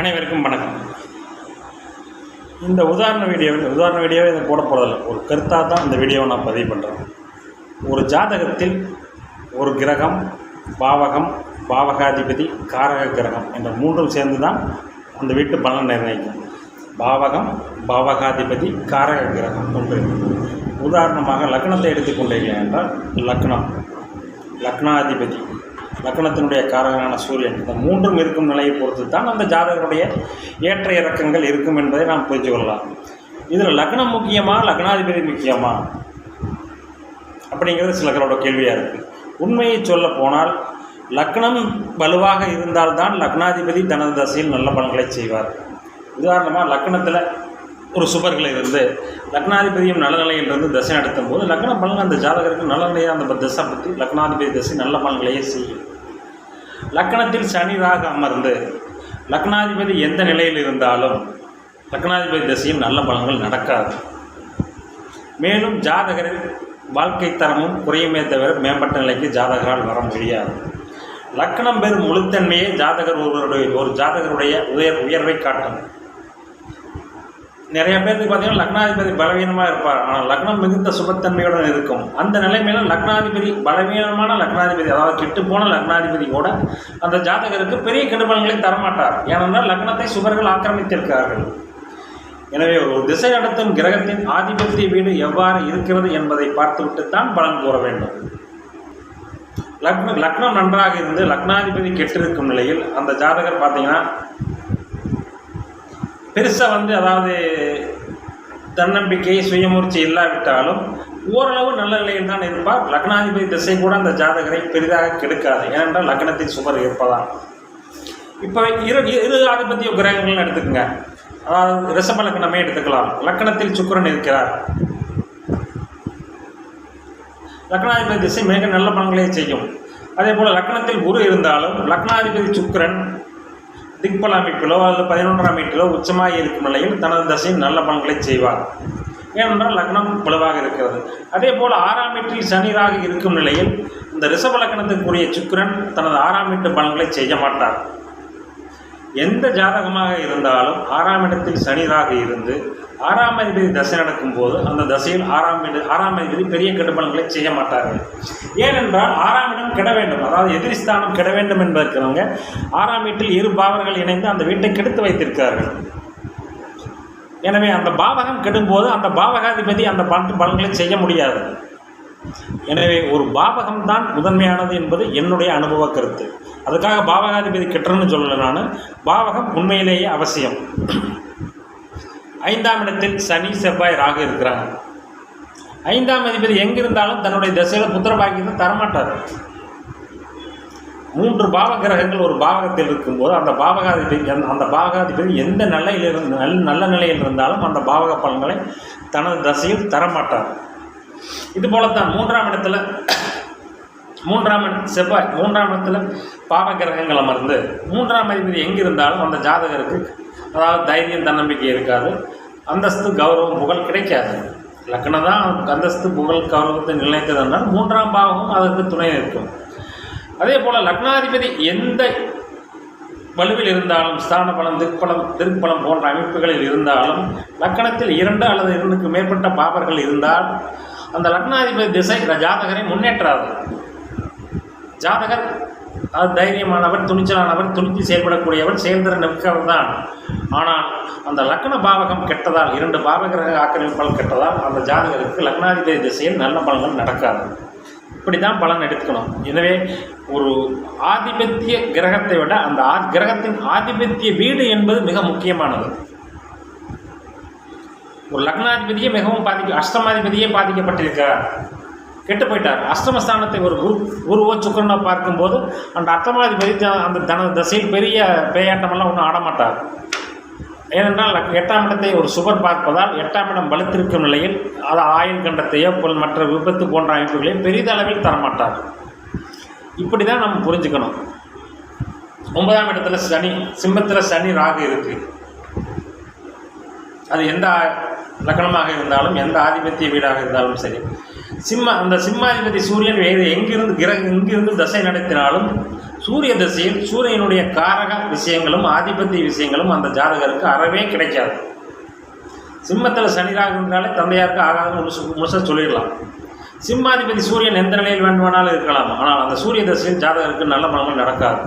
அனைவருக்கும் வணக்கம். இந்த உதாரண வீடியோவில் உதாரண வீடியோவை இதை போட போகிறதில்ல ஒரு கருத்தாக தான் இந்த வீடியோவை நான் பதிவு பண்ணுறேன் ஒரு ஜாதகத்தில் ஒரு கிரகம் பாவகம் பாவகாதிபதி காரக கிரகம் என்ற மூன்றும் சேர்ந்து தான் அந்த வீட்டு பலன் நிர்ணயிக்கும். பாவகம் பாவகாதிபதி காரக கிரகம் ஒன்று. உதாரணமாக லக்னத்தை எடுத்துக்கொண்டீர்கள் என்றால் லக்னம். லக்னாதிபதி. லக்னத்தினுடைய காரகனான சூரியன். இந்த மூன்றும் இருக்கும் நிலையை பொறுத்து தான் அந்த ஜாதகருடைய ஏற்ற இறக்கங்கள் இருக்கும் என்பதை நாம் புரிஞ்சு கொள்ளலாம். இதில் லக்னம் முக்கியமா லக்னாதிபதி முக்கியமா? அப்படிங்கிறது சிலர்களோட கேள்வியாக இருக்குது உண்மையை சொல்ல போனால் லக்னம் வலுவாக இருந்தால்தான் லக்னாதிபதி தனது தசையில் நல்ல பலன்களை செய்வார். உதாரணமாக லக்னத்தில் ஒரு சுபர்கள் இருந்து லக்னாதிபதியும் நல்ல நிலையில் இருந்து தசை நடத்தும் போது லக்ன பலன் அந்த ஜாதகருக்கு நல்ல நிலையாக அந்த தசை பற்றி லக்னாதிபதி தசை நல்ல பலன்களையே செய்யும். லக்னத்தில் சனி ராக அமர்ந்து லக்னாதிபதி எந்த நிலையில் இருந்தாலும் லக்னாதிபதி திசையில் நல்ல பலன்கள் நடக்காது. மேலும் ஜாதகரின் வாழ்க்கை தரமும் குறையுமே தவிர மேம்பட்ட நிலைக்கு ஜாதகரால் வர முடியாது. லக்னம் பெறும் முழுத்தன்மையே ஜாதகர் ஒருவருடைய ஒரு ஜாதகருடைய உயர் உயர்வை காட்டும். நிறைய பேருக்கு பார்த்தீங்கன்னா லக்னாதிபதி பலவீனமாக இருப்பார். ஆனால் லக்னம் மிகுந்த சுபத்தன்மையுடன் இருக்கும். அந்த நிலைமையில லக்னாதிபதி பலவீனமான லக்னாதிபதி அதாவது கெட்டு போன லக்னாதிபதி கூட அந்த ஜாதகருக்கு பெரிய கெடுபலங்களை தரமாட்டார். ஏனென்றால் லக்னத்தை சுபர்கள் ஆக்கிரமித்திருக்கிறார்கள். எனவே ஒரு திசை நடத்தும் கிரகத்தின் ஆதிபத்திய வீடு எவ்வாறு இருக்கிறது என்பதை பார்த்துவிட்டுத்தான் பலன் கூற வேண்டும். லக்ன லக்னம் நன்றாக இருந்து லக்னாதிபதி கெட்டிருக்கும் நிலையில் அந்த ஜாதகர் பார்த்தீங்கன்னா பெருசாக வந்து அதாவது தன்னம்பிக்கை சுயமூர்ச்சி இல்லாவிட்டாலும் ஓரளவு நல்ல நிலையில் தான் இருப்பார். லக்னாதிபதி திசை கூட அந்த ஜாதகரை பெரிதாக கெடுக்காது. ஏனென்றால் லக்னத்தில் சுபர் இருப்பதால். இப்போ இரு இரு ஆதிபத்திய கிரகங்கள்னு எடுத்துக்கோங்க. அதாவது ரிஷப லக்னமே எடுத்துக்கலாம். லக்னத்தில் சுக்கரன் இருக்கிறார். லக்னாதிபதி திசை மிக நல்ல பலன்களை செய்யும். அதே போல் லக்னத்தில் குரு இருந்தாலும் லக்னாதிபதி சுக்கரன் திக்பல அமைப்பிலோ அல்லது பதினொன்றாம் வீட்டிலோ உச்சமாக இருக்கும் நிலையில் தனது தசையில் நல்ல பலன்களை செய்வார். ஏனென்றால் லக்னம் பிளவாக இருக்கிறது. அதே போல் ஆறாம் வீட்டில் சனிராக இருக்கும் நிலையில் இந்த ரிஷப லக்னத்துக்குரிய சுக்கரன் தனது ஆறாம் வீட்டு பலன்களை செய்ய மாட்டார். எந்த ஜாதகமாக இருந்தாலும் ஆறாம் இடத்தில் சனிராக இருந்து ஆறாம் அதிபதி தசை நடக்கும்போது அந்த தசையில் ஆறாம் வீடு ஆறாம் அதிபதி பெரிய கெடுபலன்களை செய்ய மாட்டார்கள். ஏனென்றால் ஆறாம் இடம் கெட வேண்டும். அதாவது எதிரிஸ்தானம் கெட வேண்டும் என்பதற்கிறவங்க ஆறாம் வீட்டில் இரு பாவர்கள் இணைந்து அந்த வீட்டை கெடுத்து வைத்திருக்கிறார்கள். எனவே அந்த பாவகம் கெடும்போது அந்த பாவகாதிபதி அந்த பலன் பலன்களை செய்ய முடியாது. எனவே ஒரு பாவகம் தான் முதன்மையானது என்பது என்னுடைய அனுபவ கருத்து. அதுக்காக பாவகாதிபதி கெட்டணும்னு சொல்லலை நான். பாவகம் உண்மையிலேயே அவசியம். ஐந்தாம் இடத்தில் சனி செவ்வாய் ராகு இருக்கிறாங்க. ஐந்தாம் அதிபதி எங்கிருந்தாலும் தன்னுடைய திசையில் புத்திர பாக்கியத்தை தரமாட்டார். மூன்று பாவ கிரகங்கள் ஒரு பாவகத்தில் இருக்கும்போது அந்த பாவகாதிபதி அந்த- அந்த பாவகாதிபதி எந்த நிலையில் இருந்து நல்ல நல்ல நிலையில் இருந்தாலும் அந்த பாவக பலன்களை தனது தசையில் தரமாட்டார். இது போலத்தான் மூன்றாம் இடத்துல மூன்றாம் செவ்வாய் மூன்றாம் இடத்துல பாவ கிரகங்கள் அமர்ந்து மூன்றாம் அதிபதி எங்கிருந்தாலும் அந்த ஜாதகருக்கு அதாவது தைரியம் தன்னம்பிக்கை இருக்காது. அந்தஸ்து கௌரவம் புகழ் கிடைக்காது. லக்னம் தான் அந்தஸ்து புகழ் கௌரவத்தை நிலைத்ததென்றால் மூன்றாம் பாவமும் அதற்கு துணை நிற்கும். அதே போல் லக்னாதிபதி எந்த வலுவில் இருந்தாலும் ஸ்தான பலம் திருப்பலம் திருப்பலம் போன்ற அமைப்புகளில் இருந்தாலும் லக்கணத்தில் இரண்டு அல்லது இரண்டுக்கு மேற்பட்ட பாபர்கள் இருந்தால் அந்த லக்னாதிபதி திசை ஜாதகரை முன்னேற்றாது. ஜாதகர் அது தைரியமானவர் துணிச்சலானவர் துணித்து செயல்படக்கூடியவன் செயல்திறன் மிக்கவர் தான் ஆனால் அந்த லக்ன பாவகம் கெட்டதால் இரண்டு பாவகிரக ஆக்கிரமிப்பால் கெட்டதால் அந்த ஜாதகருக்கு லக்னாதிபதி திசையில் நல்ல பலன்கள் நடக்காது. இப்படி தான் பலன் எடுத்துக்கணும். எனவே ஒரு ஆதிபத்திய கிரகத்தை விட அந்த ஆ கிரகத்தின் ஆதிபத்திய வீடு என்பது மிக முக்கியமானது. ஒரு லக்னாதிபதியே மிகவும் பாதிக்க அஷ்டமாதிபதியே பாதிக்கப்பட்டிருக்கிறார். கெட்டு போயிட்டார். அஷ்டமஸ்தானத்தை ஒரு குரு குருவோ சுக்கரனோ பார்க்கும்போது அந்த அர்த்தமாதிபதி அந்த தன தசையில் பெரிய பேயாட்டமெல்லாம் ஒன்றும் ஆடமாட்டார். ஏனென்றால் எட்டாம் இடத்தை ஒரு சுபர் பார்ப்பதால் எட்டாம் இடம் வலுத்திருக்கும் நிலையில் அது ஆயுள் கண்டத்தையோ போல் மற்ற விபத்து போன்ற அமைப்புகளையும் பெரிதளவில் தரமாட்டார். இப்படி தான் நம்ம புரிஞ்சுக்கணும். ஒன்பதாம் இடத்துல சனி சிம்மத்தில் சனி ராகு இருக்கு. அது எந்த ஆ- லக்னமாக இருந்தாலும் எந்த ஆதிபத்திய வீடாக இருந்தாலும் சரி. சிம்ம அந்த சிம்மாதிபதி சூரியன் எங்கிருந்து கிரக எங்கிருந்து தசை நடத்தினாலும் சூரிய திசையில் சூரியனுடைய காரக விஷயங்களும் ஆதிபத்திய விஷயங்களும் அந்த ஜாதகருக்கு அறவே கிடைக்காது. சிம்மத்தில் சனிராக இருந்தாலே தந்தையாருக்கு ஆகாதுன்னு முழுசு முழுசாக சொல்லிடலாம். சிம்மாதிபதி சூரியன் எந்த நிலையில் வேண்டுமானாலும் இருக்கலாம். ஆனால் அந்த சூரிய தசையில் ஜாதகருக்கு நல்ல பலங்கள் நடக்காது.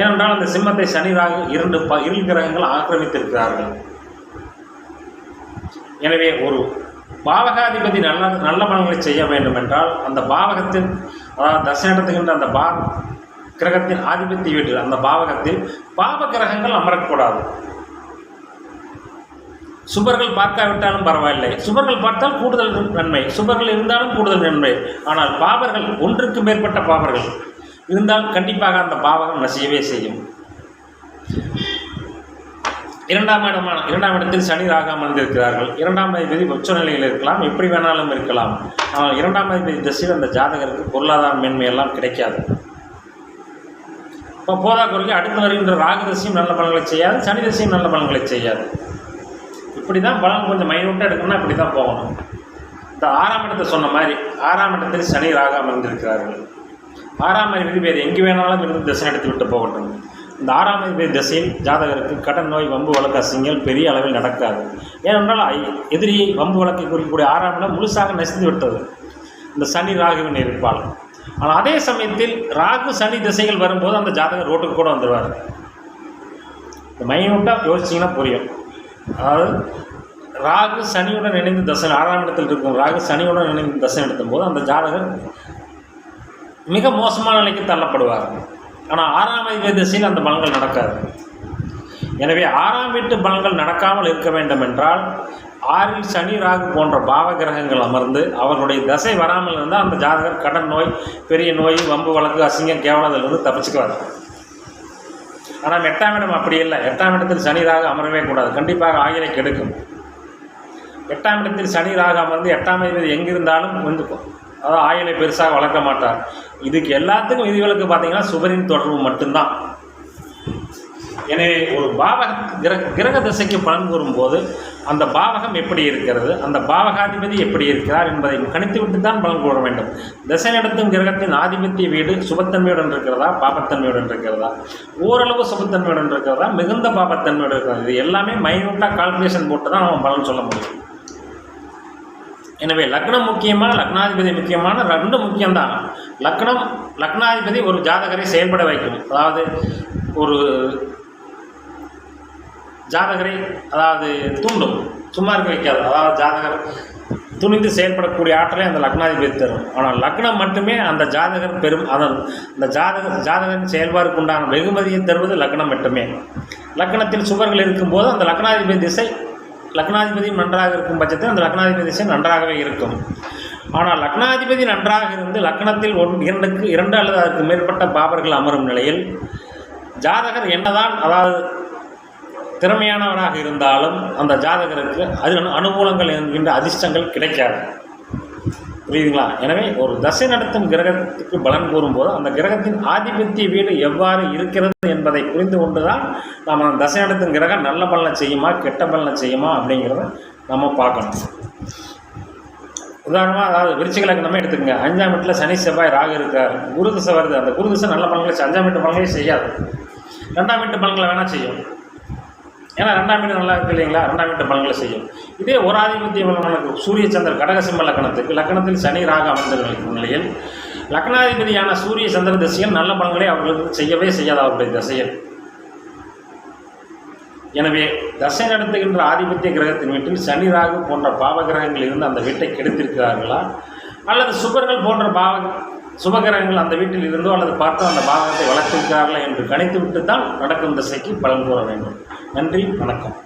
ஏனென்றால் அந்த சிம்மத்தை சனிராக இரண்டு ப இரு கிரகங்கள் ஆக்கிரமித்திருக்கிறார்கள். எனவே ஒரு பாவகாதிபதி நல்ல நல்ல பலன்களை செய்ய வேண்டும் என்றால் அந்த பாவகத்தில் அதாவது தசை அந்த பா கிரகத்தின் ஆதிபத்திய வீட்டில் அந்த பாவகத்தில் பாவ கிரகங்கள் அமரக்கூடாது. சுபர்கள் பார்க்காவிட்டாலும் பரவாயில்லை. சுபர்கள் பார்த்தால் கூடுதல் நன்மை. சுபர்கள் இருந்தாலும் கூடுதல் நன்மை. ஆனால் பாவர்கள் ஒன்றுக்கு மேற்பட்ட பாவர்கள் இருந்தால் கண்டிப்பாக அந்த பாவகம் நசியவே செய்யும். இரண்டாம் இடமான இரண்டாம் இடத்தில் சனி ராக அமர்ந்திருக்கிறார்கள். இரண்டாம் அதிபதி உச்ச நிலையில் இருக்கலாம். எப்படி வேணாலும் இருக்கலாம். ஆனால் இரண்டாம் அதிபதி திசையில் அந்த ஜாதகருக்கு பொருளாதார மேன்மையெல்லாம் கிடைக்காது. இப்போ போதா குறைக்கு அடுத்து வருகின்ற ராகு தசையும் நல்ல பலன்களை செய்யாது. சனி தசையும் நல்ல பலன்களை செய்யாது. இப்படி தான் பலன் கொஞ்சம் மைனூட்டாக எடுக்கணும்னா இப்படி தான் போகணும். இந்த ஆறாம் இடத்தை சொன்ன மாதிரி ஆறாம் இடத்தில் சனி ராக அமர்ந்திருக்கிறார்கள். ஆறாம் அதிபதி வேறு எங்கே வேணாலும் இருந்து தசை நடத்தி விட்டு போகட்டும். இந்த ஆறாம் அதிபதி திசையில் ஜாதகருக்கு கடன் நோய் வம்பு வழக்கு அசிங்கல் பெரிய அளவில் நடக்காது. ஏனென்றால் எதிரி வம்பு வழக்கை குறிக்கக்கூடிய ஆறாம் இடம் முழுசாக நசிந்து விட்டது. இந்த சனி ராகுவின் இருப்பால் ஆனால் அதே சமயத்தில் ராகு சனி திசைகள் வரும்போது அந்த ஜாதகர் ரோட்டுக்கு கூட வந்துடுவார் இந்த மைனூட்டாக யோசிச்சிங்கன்னா புரியும். அதாவது ராகு சனியுடன் இணைந்து தசை ஆறாம் இடத்தில் இருக்கும். ராகு சனியுடன் இணைந்து தசை நடத்தும் போது அந்த ஜாதகர் மிக மோசமான நிலைக்கு தள்ளப்படுவார். ஆனால் ஆறாம் அதிபதி திசையில் அந்த பலன்கள் நடக்காது. எனவே ஆறாம் வீட்டு பலன்கள் நடக்காமல் இருக்க வேண்டும் என்றால் ஆறில் சனி ராகு போன்ற பாவ கிரகங்கள் அமர்ந்து அவர்களுடைய தசை வராமல் இருந்தால் அந்த ஜாதகர் கடன் நோய் பெரிய நோய் வம்பு வழக்கு அசிங்கம் கேவலத்திலிருந்து தப்பிச்சுக்குவார். ஆனால் எட்டாம் இடம் அப்படி இல்லை. எட்டாம் இடத்தில் சனி ராகு அமரவே கூடாது. கண்டிப்பாக ஆயிரை கெடுக்கும் எட்டாம் இடத்தில் சனி ராகு அமர்ந்து எட்டாம் அதிபதி எங்கிருந்தாலும் வந்துக்கும் அதாவது ஆயுளை பெருசாக வளர்க்க மாட்டார். இதுக்கு எல்லாத்துக்கும் விதிவிலக்கு பார்த்தீங்கன்னா சுபரின் தொடர்பு மட்டும்தான். எனவே ஒரு பாவக கிரக கிரக திசைக்கு பலன் கூறும்போது அந்த பாவகம் எப்படி இருக்கிறது அந்த பாவகாதிபதி எப்படி இருக்கிறார் என்பதை கணித்துவிட்டு தான் பலன் கூற வேண்டும். திசை நடத்தும் கிரகத்தின் ஆதிபத்திய வீடு சுபத்தன்மையுடன் இருக்கிறதா பாபத்தன்மையுடன் இருக்கிறதா? ஓரளவு சுபத்தன்மையுடன் இருக்கிறதா மிகுந்த பாபத்தன்மையுடன் இருக்கிறதா? இது எல்லாமே மைனூட்டாக கால்குலேஷன் போட்டு தான் நம்ம பலன் சொல்ல முடியும். எனவே லக்னம் முக்கியமா லக்னாதிபதி முக்கியமான ரெண்டும் முக்கியம்தான். லக்னம் லக்னாதிபதி ஒரு ஜாதகரை செயல்பட வைக்கும். அதாவது ஒரு ஜாதகரை அதாவது தூண்டும். சும்மா இருக்க வைக்காது. அதாவது ஜாதகர் துணிந்து செயல்படக்கூடிய ஆற்றலை அந்த லக்னாதிபதி தரும். ஆனால் லக்னம் மட்டுமே அந்த ஜாதகர் பெரும் அதன் அந்த ஜாதக ஜாதகரின் செயல்பாடுக்கு உண்டான வெகுமதியை தருவது லக்னம் மட்டுமே. லக்னத்தில் சுவர்கள் இருக்கும்போது அந்த லக்னாதிபதி திசை லக்னாதிபதியும் நன்றாக இருக்கும் பட்சத்தில் அந்த லக்னாதிபதி திசை நன்றாகவே இருக்கும். ஆனால் லக்னாதிபதி நன்றாக இருந்து லக்னத்தில் ஒன் இரண்டுக்கு இரண்டு அல்லது அதற்கு மேற்பட்ட பாபர்கள் அமரும் நிலையில் ஜாதகர் என்னதான் அதாவது திறமையானவராக இருந்தாலும் அந்த ஜாதகருக்கு அது அனுகூலங்கள் என்கின்ற அதிர்ஷ்டங்கள் கிடைக்காது. புரியுதுங்களா? எனவே ஒரு தசை நடத்தும் கிரகத்துக்கு பலன் கூறும்போது அந்த கிரகத்தின் ஆதிபத்திய வீடு எவ்வாறு இருக்கிறது என்பதை புரிந்து கொண்டு தான் நாம் அந்த தசை நடத்தும் கிரகம் நல்ல பலனை செய்யுமா கெட்ட பலனை செய்யுமா அப்படிங்கிறத நம்ம பார்க்கணும். உதாரணமாக அதாவது விருச்சிக லக்னமே எடுத்துக்கோங்க. அஞ்சாம் வீட்டில் சனி செவ்வாய் ராகு இருக்கார். குரு திசை வருது. அந்த குரு திசை நல்ல பலன்களை அஞ்சாம் வீட்டு பலன்களை செய்யாது. ரெண்டாம் வீட்டு பலன்களை வேணால் செய்யும். ஏன்னா ரெண்டாம் வீடு நல்லா இருக்கு இல்லைங்களா? ரெண்டாம் வீட்டு பலன்களை செய்யும். இதே ஒரு ஆதிபத்திய பலனுக்கு சூரிய சந்திர கடகசிம்ம லக்கணத்துக்கு லக்கணத்தில் சனி ராக அமர்ந்திருக்கும் நிலையில் லக்னாதிபதியான சூரிய சந்திர திசையில் நல்ல பலன்களை அவர்களுக்கு செய்யவே செய்யாது அவருடைய திசையில். எனவே தசை நடத்துகின்ற ஆதிபத்திய கிரகத்தின் வீட்டில் சனி ராகு போன்ற பாவ கிரகங்கள் இருந்து அந்த வீட்டை கெடுத்திருக்கிறார்களா? அல்லது சுபர்கள் போன்ற பாவ சுபகிரகங்கள் அந்த வீட்டில் இருந்தோ அல்லது பார்த்தோ அந்த பாவகத்தை வளர்த்திருக்கிறார்களா என்று கணித்துவிட்டு தான் நடக்கும் திசைக்கு பலன் கூற வேண்டும். நன்றி வணக்கம்.